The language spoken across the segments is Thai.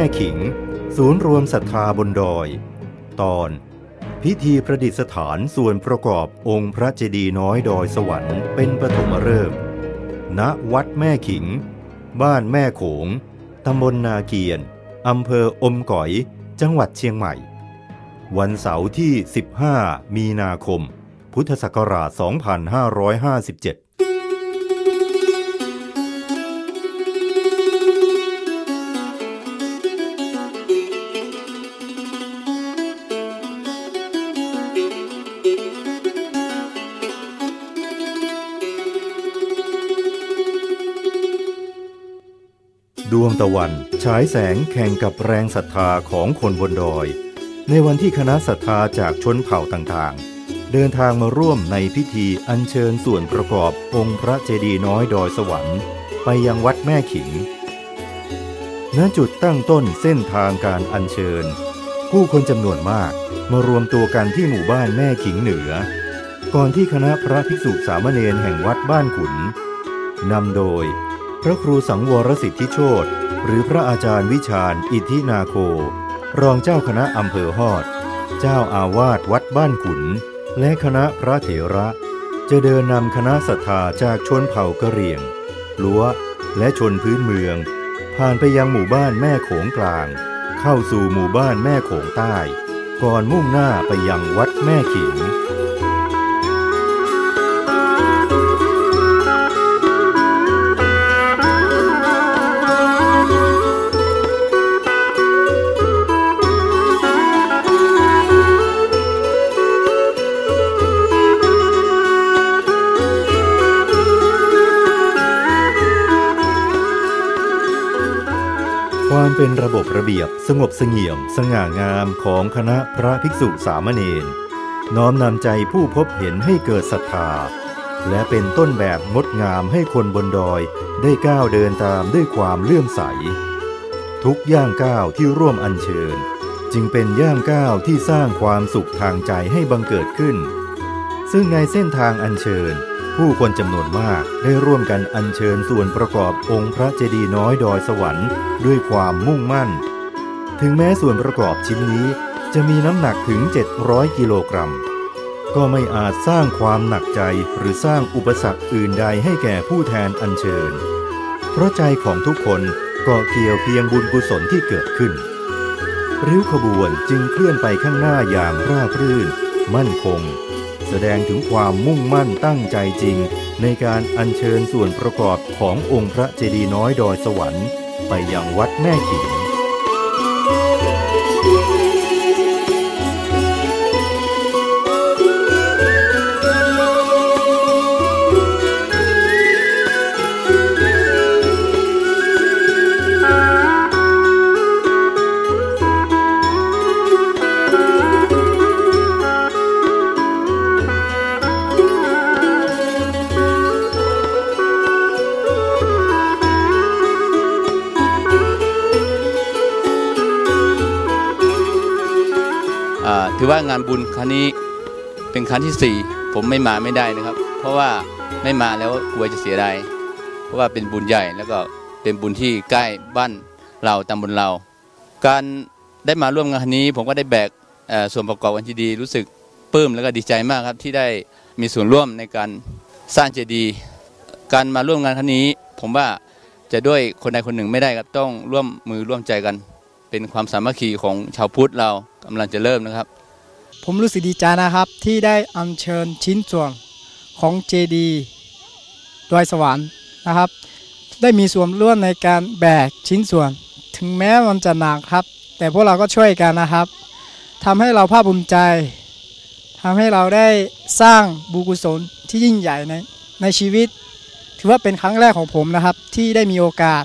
แม่ขิง ศูนย์รวมศรัทธาบนดอย ตอน พิธีประดิษฐานส่วนประกอบองค์พระเจดีย์น้อยดอยสวรรค์เป็นปฐมฤกษ์ณวัดแม่ขิง บ้านแม่โขงตำบลนาเกียนอำเภออมก๋อย จังหวัดเชียงใหม่ วันเสาร์ที่ 15 มีนาคม พุทธศักราช 2557 ตะวันฉายแสงแข่งกับแรงศรัทธาของคนบนดอย ในวันที่คณะศรัทธาจากชนเผ่าต่างๆ เดินทางมาร่วมในพิธีอัญเชิญส่วนประกอบองค์พระเจดีย์น้อยดอยสวรรค์ ไปยังวัดแม่ขิง ณ จุดตั้งต้นเส้นทางการอัญเชิญ ผู้คนจำนวนมากมารวมตัวกันที่หมู่บ้านแม่ขิงเหนือ ก่อนที่คณะพระภิกษุสามเณรแห่งวัดบ้านขุนนำโดย พระครูสังวรสิทธิโชต หรือพระอาจารย์วิชาญอิทธินาโค รองเจ้าคณะอำเภอฮอด เจ้าอาวาสวัดบ้านขุน และคณะพระเถระ จะเดินนำคณะศรัทธาจากชนเผ่ากะเหรี่ยงลัวและชนพื้นเมือง ผ่านไปยังหมู่บ้านแม่โขงกลาง เข้าสู่หมู่บ้านแม่โขงใต้ ก่อนมุ่งหน้าไปยังวัดแม่ขิง เป็นระบบระเบียบสงบเสงี่ยม สง่างามของคณะพระภิกษุสามเณรน้อมนำใจผู้พบเห็นให้เกิดศรัทธา และเป็นต้นแบบงดงามให้คนบนดอย ได้ก้าวเดินตามด้วยความเลื่อมใส ทุกย่างก้าวที่ร่วมอัญเชิญ จึงเป็นย่างก้าวที่สร้างความสุขทางใจให้บังเกิดขึ้น ซึ่งในเส้นทางอัญเชิญ ผู้คนจำนวนมากได้ร่วมกันอัญเชิญส่วนประกอบองค์พระเจดีย์น้อยดอยสวรรค์ด้วยความมุ่งมั่น ถึงแม้ส่วนประกอบชิ้นนี้จะมีน้ำหนักถึง 700 กิโลกรัม ก็ไม่อาจสร้างความหนักใจหรือสร้างอุปสรรคอื่นใดให้แก่ผู้แทนอัญเชิญ เพราะใจของทุกคนก็เกี่ยวเพียงบุญกุศลที่เกิดขึ้น ริ้วขบวนจึงเคลื่อนไปข้างหน้าอย่างราบรื่น มั่นคง แสดงถึงความมุ่งมั่นตั้งใจจริง ในการอัญเชิญส่วนประกอบขององค์พระเจดีย์น้อยดอยสวรรค์ ไปยังวัดแม่ขิง งานบุญครั้งนี้เป็นครั้งที่สี่ผมไม่มาไม่ได้นะครับ เพราะว่าไม่มาแล้วกลัวจะเสียดายเพราะว่าเป็นบุญใหญ่แล้วก็เป็นบุญที่ใกล้บ้านเราตำบลเรา การได้มาร่วมงานครั้งนี้ ผมก็ได้แบกส่วนประกอบกันที่ดีรู้สึกปลื้มแล้วก็ดีใจมากครับที่ได้มีส่วนร่วมในการสร้างเจดีย์การมาร่วมงานครั้งนี้ ผมว่าจะด้วยคนใดคนหนึ่งไม่ได้ครับต้องร่วมมือร่วมใจกัน เป็นความสามัคคีของชาวพุทธเรากำลังจะเริ่มนะครับ ผมรู้สึกดีใจนะครับที่ได้อัญเชิญชิ้นส่วนของเจดีดอยสวรรค์นะครับ ได้มีส่วนร่วมในการแบกชิ้นส่วน ถึงแม้มันจะหนักครับ แต่พวกเราก็ช่วยกันนะครับทำให้เราภาคภูมิใจทำให้เราได้สร้างบุญกุศลที่ยิ่งใหญ่ในในชีวิต ถือว่าเป็นครั้งแรกของผมนะครับที่ได้มีโอกาส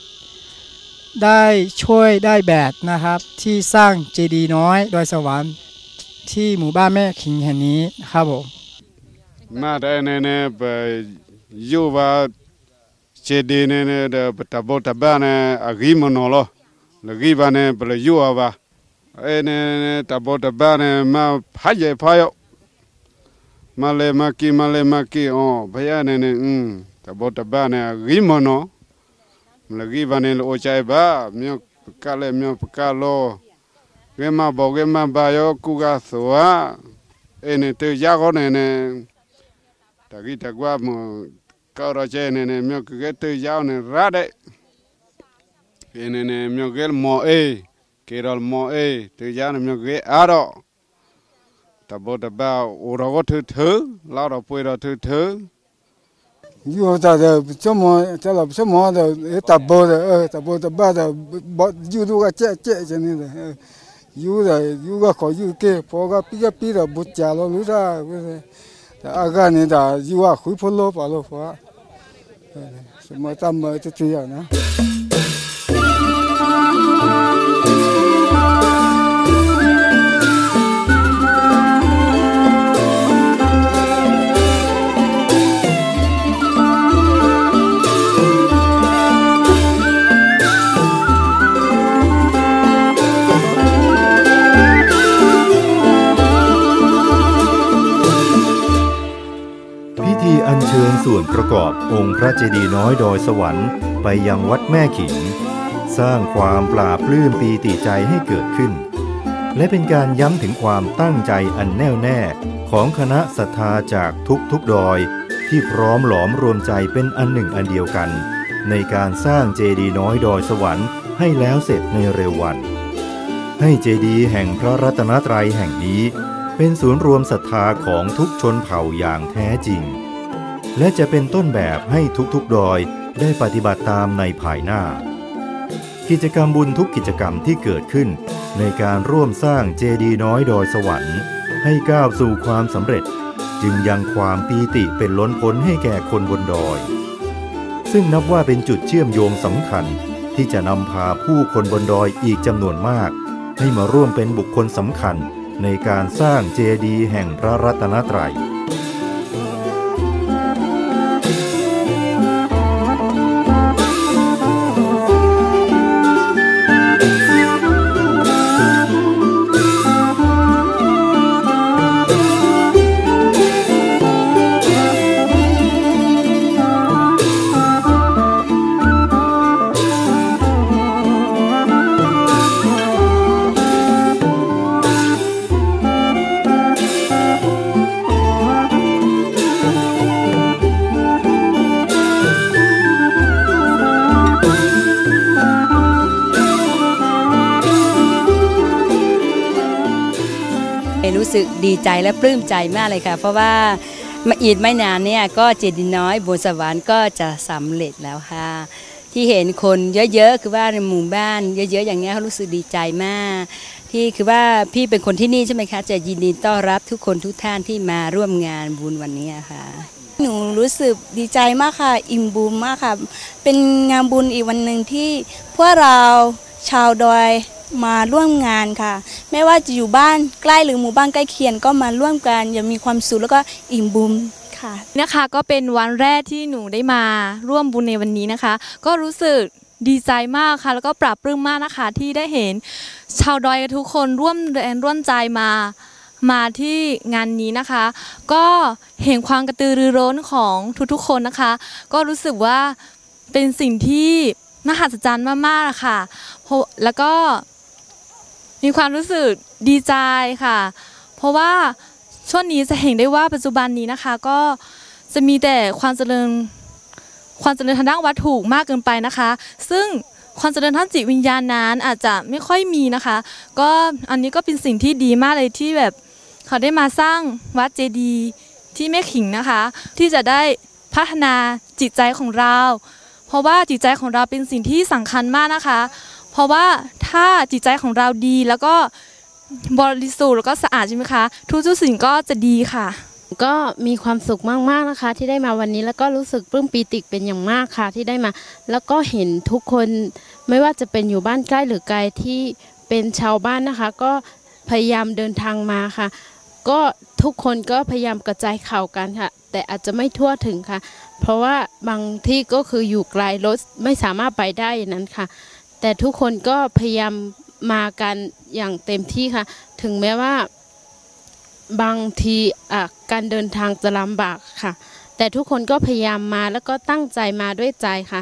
ได้ช่วยได้แบกนะครับ ที่สร้างเจดีน้อยดอยสวรรค์ ที่หมู่บ้านแม่ขิงแห่งนี้นะครับผม มาได้เนเนไปอยู่ว่าเจดีเนเนเดปตะบตะบ้านเนอากีมโนโลลกีบานเนเปลอยู่ว่าเอเนเนตะบตะบ้านเนมาพายพายมาเลมากีมาเลมากีอ๋อพยาเนเนอืมตะบตะบ้านเนอากีมโนลกีบานเนโ อใจบ้ามีปกาเลเมียวปกาโลเกมาบอกเกมาบายกูกาสวะเอเนเตยาก็เนเนตะกี้ตะกว่าหมก็รอเจเนเนเมียวเกเตยาวเนราเดเอเน ယူရယူကခေါ်ယူကေပေါ်ကပြကပြတော့ဘုတ်ကြလို့လူသားအာကနေတာယူကခွေးဖလို့ပါလို့ဖော်စမတမ်းမတူရနော် ประกอบองค์พระเจดีย์น้อยดอยสวรรค์ไปยังวัดแม่ขิง สร้างความปราบปลื้มปีติใจให้เกิดขึ้น และเป็นการย้ำถึงความตั้งใจอันแน่วแน่ของคณะศรัทธาจากทุกทุกดอย ที่พร้อมหลอมรวมใจเป็นอันหนึ่งอันเดียวกัน ในการสร้างเจดีย์น้อยดอยสวรรค์ให้แล้วเสร็จในเร็ววัน ให้เจดีย์แห่งพระรัตนตรัยแห่งนี้ เป็นศูนย์รวมศรัทธาของทุกชนเผ่าอย่างแท้จริง และจะเป็นต้นแบบให้ทุกๆดอยได้ปฏิบัติตามในภายหน้า กิจกรรมบุญทุกกิจกรรมที่เกิดขึ้น ในการร่วมสร้างเจดีย์น้อยดอยสวรรค์ ให้ก้าวสู่ความสำเร็จ จึงยังความปีติเป็นล้นพ้นให้แก่คนบนดอย ซึ่งนับว่าเป็นจุดเชื่อมโยงสำคัญที่จะนำพาผู้คนบนดอยอีกจำนวนมาก ให้มาร่วมเป็นบุคคลสำคัญในการสร้างเจดีย์แห่งพระรัตนตรัย สึกดีใจและปลื้มใจมากเลยค่ะ เพราะว่ามาอีกไม่นานเนี่ยก็เจดีน้อยบนสวรรค์ก็จะสำเร็จแล้วค่ะ ที่เห็นคนเยอะๆคือว่าในหมู่บ้านเยอะๆอย่างเงี้ยเขารู้สึกดีใจมาก ที่คือว่าพี่เป็นคนที่นี่ใช่ไหมคะ จะยินดีต้อนรับทุกคนทุกท่านที่มาร่วมงานบุญวันนี้ค่ะหนูรู้สึกดีใจมากค่ะ อิ่มบุญมากค่ะ เป็นงานบุญอีกวันหนึ่งที่พวกเราชาวดอย มาร่วมงานค่ะ ไม่ว่าจะอยู่บ้านใกล้หรือหมู่บ้านใกล้เคียงก็มาร่วมกันอย่ามีความสุขแล้วก็อิ่มบุญค่ะนะคะก็เป็นวันแรกที่หนูได้มาร่วมบุญในวันนี้นะคะ ก็รู้สึกดีใจมากค่ะ แล้วก็ปรับปลื้มมากนะคะที่ได้เห็น ชาวดอยทุกคนร่วมแรงร่วมใจมามาที่งานนี้นะคะ ก็เห็นความกระตือรือร้นของทุกๆคนนะคะ ก็รู้สึกว่าเป็นสิ่งที่น่าหัศจรรย์มากๆะค่ะเพราะแล้วก็ มีความรู้สึกดีใจค่ะ เพราะว่าช่วงนี้จะเห็นได้ว่าปัจจุบันนี้นะคะ ก็จะมีแต่ความเจริญความเจริญทางด้านวัตถุมากเกินไปนะคะ ซึ่งความเจริญทางจิตวิญญาณนั้นอาจจะไม่ค่อยมีนะคะ ก็อันนี้ก็เป็นสิ่งที่ดีมากเลยที่แบบเขาได้มาสร้างวัดเจดีย์ที่แม่ขิงนะคะ ที่จะได้พัฒนาจิตใจของเรา เพราะว่าจิตใจของเราเป็นสิ่งที่สำคัญมากนะคะ เพราะว่าถ้าจิตใจของเราดีแล้วก็บริสุทธิ์แล้วก็สะอาดใช่ไหมคะ ทุกๆสิ่งก็จะดีค่ะ ก็มีความสุขมากๆนะคะ ที่ได้มาวันนี้แล้วก็รู้สึกปลื้มปีติเป็นอย่างมากค่ะที่ได้มา แล้วก็เห็นทุกคนไม่ว่าจะเป็นอยู่บ้านใกล้หรือไกลที่เป็นชาวบ้านนะคะ ก็พยายามเดินทางมาค่ะ ก็ทุกคนก็พยายามกระจายข่าวกันค่ะ แต่อาจจะไม่ทั่วถึงค่ะ เพราะว่าบางที่ก็คืออยู่ไกลรถไม่สามารถไปได้นั้นค่ะ แต่ทุกคนก็พยายามมากันอย่างเต็มที่ค่ะ ถึงแม้ว่าบางทีการเดินทางจะลำบากค่ะ แต่ทุกคนก็พยายามมาแล้วก็ตั้งใจมาด้วยใจค่ะ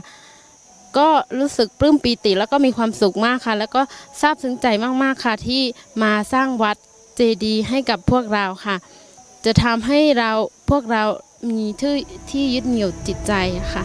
ก็รู้สึกปลื้มปีติแล้วก็มีความสุขมากค่ะ แล้วก็ซาบซึ้งใจมากๆค่ะ ที่มาสร้างวัดเจดีย์ให้กับพวกเราค่ะ จะทำให้เราพวกเรามีที่ที่ยึดเหนี่ยวจิตใจค่ะ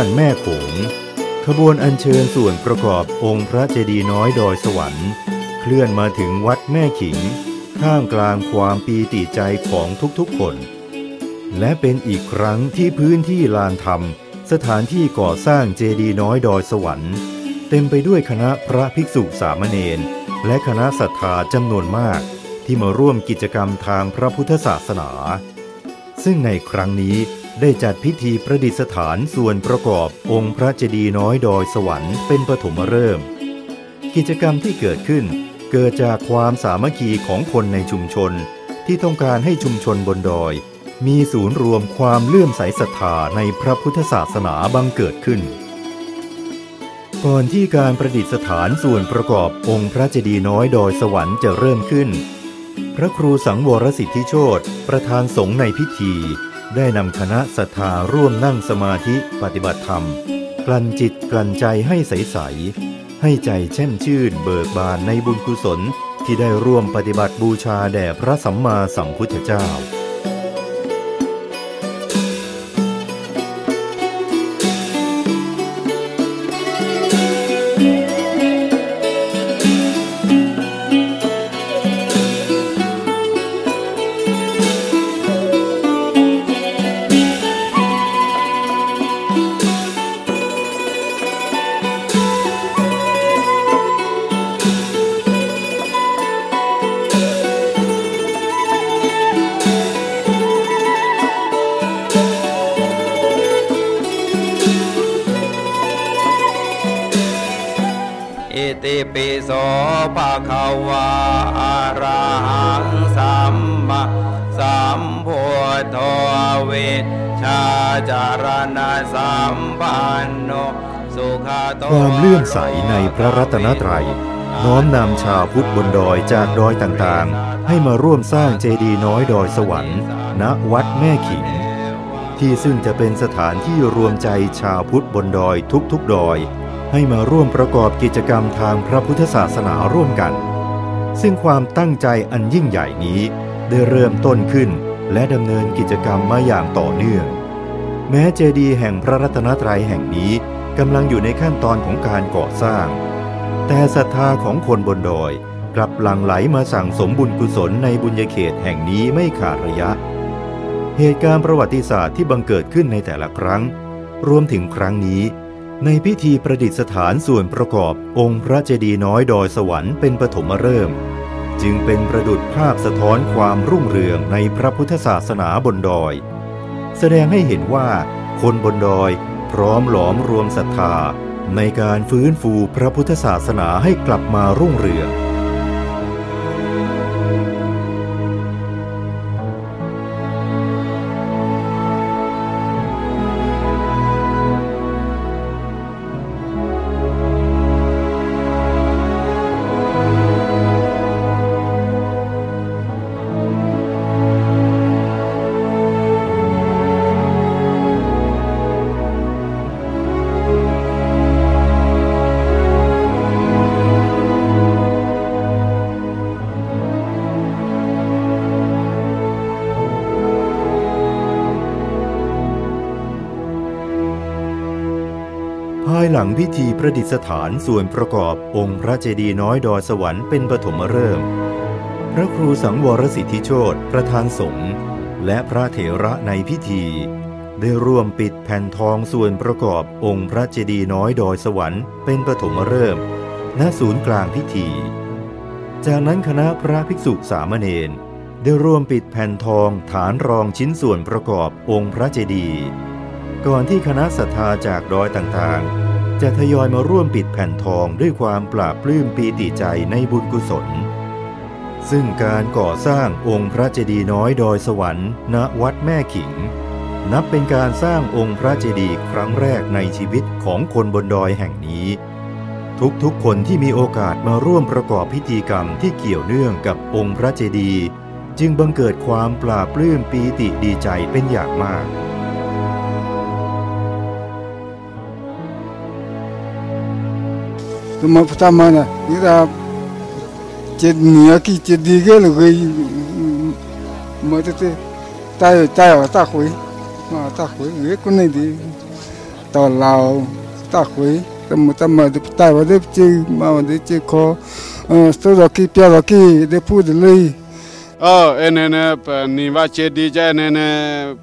านแม่โขงขบวนอัญเชิญส่วนประกอบองค์พระเจดีย์น้อยดอยสวรรค์ เคลื่อนมาถึงวัดแม่ขิง ท่ามกลางความปีติใจของทุกๆคน และเป็นอีกครั้งที่พื้นที่ลานธรรม สถานที่ก่อสร้างเจดีย์น้อยดอยสวรรค์ เต็มไปด้วยคณะพระภิกษุสามเณรและคณะศรัทธาจำนวนมากที่มาร่วมกิจกรรมทางพระพุทธศาสนา ซึ่งในครั้งนี้ ได้จัดพิธีประดิษฐานส่วนประกอบองค์พระเจดีย์น้อยดอยสวรรค์เป็นปฐมฤกษ์กิจกรรมที่เกิดขึ้น เกิดจากความสามัคคีของคนในชุมชน ที่ต้องการให้ชุมชนบนดอย มีศูนย์รวมความเลื่อมใสศรัทธาในพระพุทธศาสนาบังเกิดขึ้น ก่อนที่การประดิษฐานส่วนประกอบองค์พระเจดีย์น้อยดอยสวรรค์จะเริ่มขึ้น พระครูสังวรสิทธิโชตประธานสงฆ์ในพิธี ได้นำคณะศรัทธาร่วมนั่งสมาธิปฏิบัติธรรม กลั่นจิตกลั่นใจให้ใส ๆ ให้ใจแช่มชื่นเบิกบานในบุญกุศลที่ได้ร่วมปฏิบัติบูชาแด่พระสัมมาสัมพุทธเจ้า ปิโสภะคะวาอะระหังสัมมาสัมพุทโธเวชาจารณะสัมปันโนสุขโตความเลื่อมใสในพระรัตนตรัย น้อมนำชาวพุทธบนดอยจากดอยต่างๆ ให้มาร่วมสร้างเจดีย์น้อยดอยสวรรค์ ณวัดแม่ขิงที่ซึ่งจะเป็นสถานที่รวมใจชาวพุทธบนดอยทุกๆดอย ให้มาร่วมประกอบกิจกรรมทางพระพุทธศาสนาร่วมกัน ซึ่งความตั้งใจอันยิ่งใหญ่นี้ได้เริ่มต้นขึ้นและดำเนินกิจกรรมมาอย่างต่อเนื่อง แม้เจดีย์แห่งพระรัตนตรัยแห่งนี้กำลังอยู่ในขั้นตอนของการก่อสร้าง แต่ศรัทธาของคนบนดอยกลับหลั่งไหลมาสั่งสมบุญกุศลในบุญญาเขตแห่งนี้ไม่ขาดระยะ เหตุการณ์ประวัติศาสตร์ที่บังเกิดขึ้นในแต่ละครั้ง รวมถึงครั้งนี้ ในพิธีประดิษฐานส่วนประกอบองค์พระเจดีย์น้อยดอยสวรรค์เป็นปฐมฤกษ์จึงเป็นประดุจภาพสะท้อนความรุ่งเรืองในพระพุทธศาสนาบนดอย แสดงให้เห็นว่าคนบนดอยพร้อมหลอมรวมศรัทธา ในการฟื้นฟูพระพุทธศาสนาให้กลับมารุ่งเรือง หลังพิธีประดิษฐานส่วนประกอบองค์พระเจดีย์น้อยดอยสวรรค์เป็นปฐมฤกษ์พระครูสังวรสิทธิโชตประธานสงฆ์และพระเถระในพิธี ได้ร่วมปิดแผ่นทองส่วนประกอบองค์พระเจดีย์น้อยดอยสวรรค์เป็นปฐมฤกษ์ณศูนย์กลางพิธี จากนั้นคณะพระภิกษุสามเณรได้ร่วมปิดแผ่นทองฐานรองชิ้นส่วนประกอบองค์พระเจดีย์ก่อนที่คณะศรัทธาจากดอยต่างๆ จะทยอยมาร่วมปิดแผ่นทองด้วยความปราบปลื้มปีติใจในบุญกุศล ซึ่งการก่อสร้างองค์พระเจดีย์น้อยดอยสวรรค์ณวัดแม่ขิง นับเป็นการสร้างองค์พระเจดีย์ครั้งแรกในชีวิตของคนบนดอยแห่งนี้ ทุกๆคนที่มีโอกาสมาร่วมประกอบพิธีกรรมที่เกี่ยวเนื่องกับองค์พระเจดีย์จึงบังเกิดความปราบปลื้มปีติดีใจเป็นอย่างมาก tuma puta mana ira che nia ki che dige lo ge ma thế te tay ta ta khoi mà ta khoi ge con này di ta lao ta khoi tama tama de ta tay vào che ma mà de che ko sto ro ki pya ro ki de pu de lei ờ en en pa ni va đi di ja en en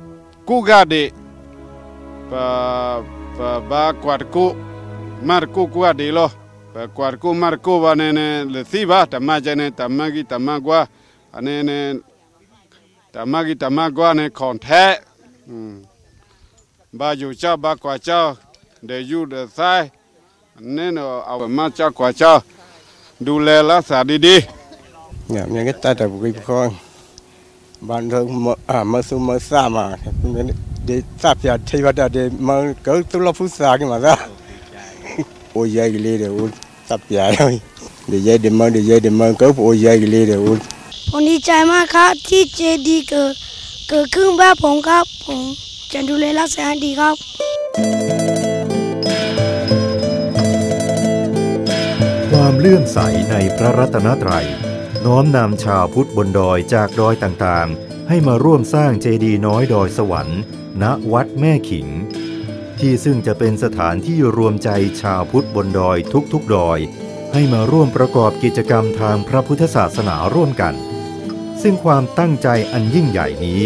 ku đi, de pa pa ba kwat ku mar ku ku ga de เดปะปะบากวาดกูมาร์กูกูกาเดโลปะกวาดกูมาร์กูวาเนเนเลซีบาตมาเจเนตมากิตมากว่าอันเนเนตมากิตมา กว่าเนคอนแท้อืมบาอยู่เจ้าบากว่าเจ้าเดยูเดไซอันเนเนเอามาเจ้ากว่าเจ้าดูแลรักษาดีๆ Dạ, những cái tay tập cái con bạn rồi mở à mở xuống mở xa mà để sắp giờ thay vào để mở cỡ tôi lo phút xa cái mà ra ôi dây cái ly rồi sắp giờ thôi để dây để mở để dây để mở cỡ ôi dây cái ly rồi ผมดีใจมากครับที่เจดีย์เกิดเกิดขึ้นบ้านผมครับ ผมจะดูแลรักษาให้ดีครับความเลื่อมใสในพระรัตนตรัย น้อมนำชาวพุทธบนดอยจากดอยต่างๆ ให้มาร่วมสร้างเจดีย์น้อยดอยสวรรค์ ณวัดแม่ขิง ที่ซึ่งจะเป็นสถานที่รวมใจชาวพุทธบนดอยทุกๆดอย ให้มาร่วมประกอบกิจกรรมทางพระพุทธศาสนาร่วมกัน ซึ่งความตั้งใจอันยิ่งใหญ่นี้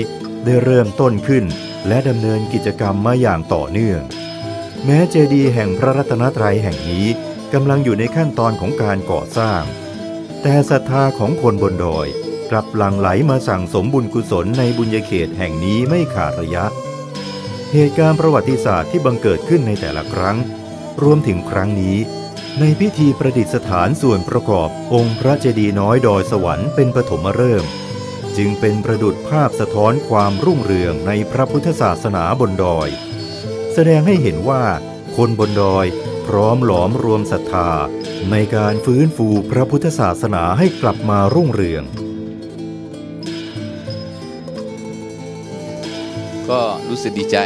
ได้เริ่มต้นขึ้นและดำเนินกิจกรรมมาอย่างต่อเนื่อง แม้เจดีย์แห่งพระรัตนตรัยแห่งนี้กำลังอยู่ในขั้นตอนของการก่อสร้าง แต่ศรัทธาของคนบนดอย กลับหลั่งไหลมาสั่งสมบุญกุศลในบุญญาเขตแห่งนี้ไม่ขาดระยะ เหตุการณ์ประวัติศาสตร์ที่บังเกิดขึ้นในแต่ละครั้ง รวมถึงครั้งนี้ ในพิธีประดิษฐานส่วนประกอบองค์พระเจดีย์น้อยดอยสวรรค์เป็นปฐมฤกษ์จึงเป็นประดุจภาพสะท้อนความรุ่งเรืองในพระพุทธศาสนาบนดอย แสดงให้เห็นว่าคนบนดอยพร้อมหลอมรวมศรัทธา ในการฟื้นฟูพระพุทธศาสนาให้กลับมารุ่งเรือง รู้สึกดีใจ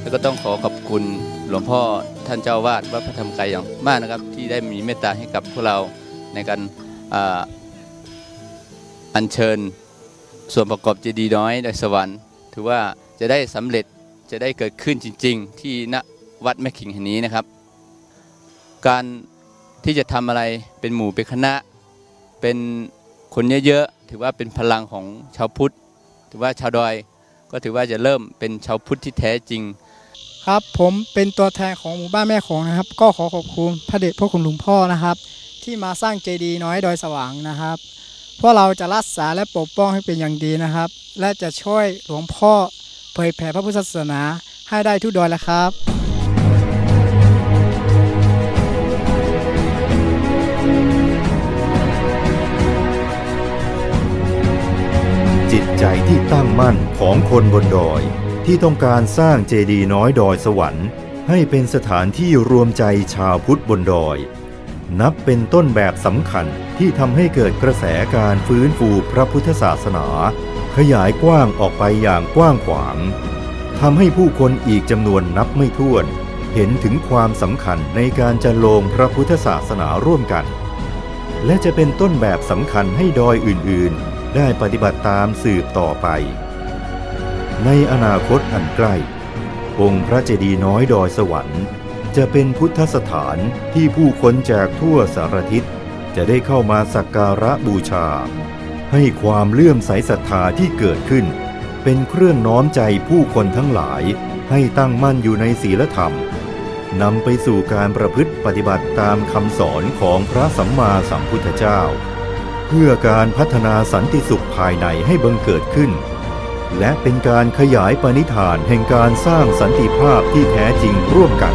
แล้วก็ต้องขอขอบคุณหลวงพ่อท่านเจ้าวาดวัดพระธรรมกายอย่างมากนะครับ ที่ได้มีเมตตาให้กับพวกเราในการอัญเชิญส่วนประกอบเจดีย์น้อยในสวรรค์ ถือว่าจะได้สำเร็จจะได้เกิดขึ้นจริง ๆ ที่ณวัดแม่ขิงแห่งนี้นะครับ การที่จะทำอะไรเป็นหมู่เป็นคณะ เป็นคนเยอะๆถือว่าเป็นพลังของชาวพุทธ ถือว่าชาวดอย ก็ถือว่าจะเริ่มเป็นชาวพุทธที่แท้จริง ครับผมเป็นตัวแทนของหมู่บ้านแม่ของนะครับ ก็ขอขอบคุณพระเดชพระคุณหลวงพ่อนะครับ ที่มาสร้างเจดีย์น้อยดอยสว่างนะครับพวกเราจะรักษาและปกป้องให้เป็นอย่างดีนะครับ และจะช่วยหลวงพ่อเผยแผ่พระพุทธศาสนาให้ได้ทุกดอยแล้วครับ ใจที่ตั้งมั่นของคนบนดอย ที่ต้องการสร้างเจดีย์น้อยดอยสวรรค์ ให้เป็นสถานที่รวมใจชาวพุทธบนดอย นับเป็นต้นแบบสำคัญที่ทำให้เกิดกระแสการฟื้นฟูพระพุทธศาสนา ขยายกว้างออกไปอย่างกว้างขวางทำให้ผู้คนอีกจำนวนนับไม่ถ้วน เห็นถึงความสำคัญในการจะลงพระพุทธศาสนาร่วมกัน และจะเป็นต้นแบบสำคัญให้ดอยอื่นๆ ได้ปฏิบัติตามสืบต่อไป ในอนาคตอันใกล้ องค์พระเจดีย์น้อยดอยสวรรค์ จะเป็นพุทธสถานที่ผู้คนจากทั่วสารทิศจะได้เข้ามาสักการะบูชา ให้ความเลื่อมใสศรัทธาที่เกิดขึ้น เป็นเครื่องน้อมใจผู้คนทั้งหลายให้ตั้งมั่นอยู่ในศีลธรรมนำไปสู่การประพฤติปฏิบัติตามคำสอนของพระสัมมาสัมพุทธเจ้า เพื่อการพัฒนาสันติสุขภายในให้บังเกิดขึ้น และเป็นการขยายปณิธานแห่งการสร้างสันติภาพที่แท้จริงร่วมกัน